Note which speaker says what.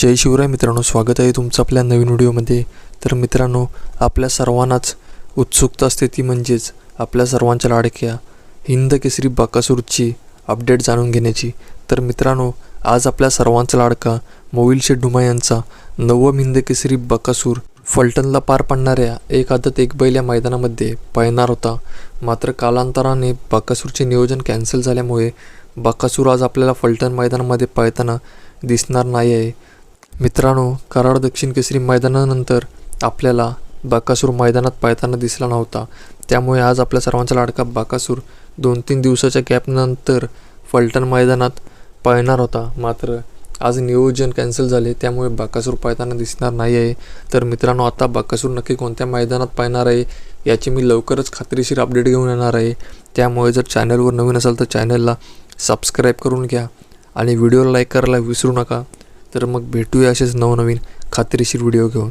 Speaker 1: जय शिवराय मित्रांनो स्वागत आहे तुमचं आपल्या नवीन व्हिडिओमध्ये. तर मित्रांनो आपल्या सर्वांनाच उत्सुकता असते ती म्हणजेच आपल्या सर्वांच्या लाडक्या हिंद केसरी बाकासूरची अपडेट जाणून घेण्याची. तर मित्रांनो आज आपल्या सर्वांचा लाडका मोविल शेठ यांचा नवम हिंद केसरी बकासूर फलटणला पार पाडणाऱ्या एक आदत एक बैल या मैदानामध्ये पळणार होता. मात्र कालांतराने बाकासूरचे नियोजन कॅन्सल झाल्यामुळे बाकासूर आज आपल्याला फलटण मैदानामध्ये पळताना दिसणार नाही आहे मित्रांनो कराड दक्षिण केसरी मैदानानंतर आपल्याला बाकासूर मैदानात पाहताना दिसला नव्हता. त्यामुळे आज आपल्या सर्वांचा लाडका बाकासूर दोन तीन दिवसाच्या गॅपनंतर फलटण मैदानात पाळणार होता. मात्र आज नियोजन कॅन्सल झाले त्यामुळे बाकासूर पाळताना दिसणार नाही आहे. तर मित्रांनो आता बाकासूर नक्की कोणत्या मैदानात पाळणार आहे याची मी लवकरच खात्रीशीर अपडेट घेऊन येणार आहे. त्यामुळे जर चॅनलवर नवीन असाल तर चॅनलला सबस्क्राईब करून घ्या आणि व्हिडिओला लाईक करायला विसरू नका. तर मग भेटूया असेच नवनवीन खात्रीशीर व्हिडिओ घेऊन.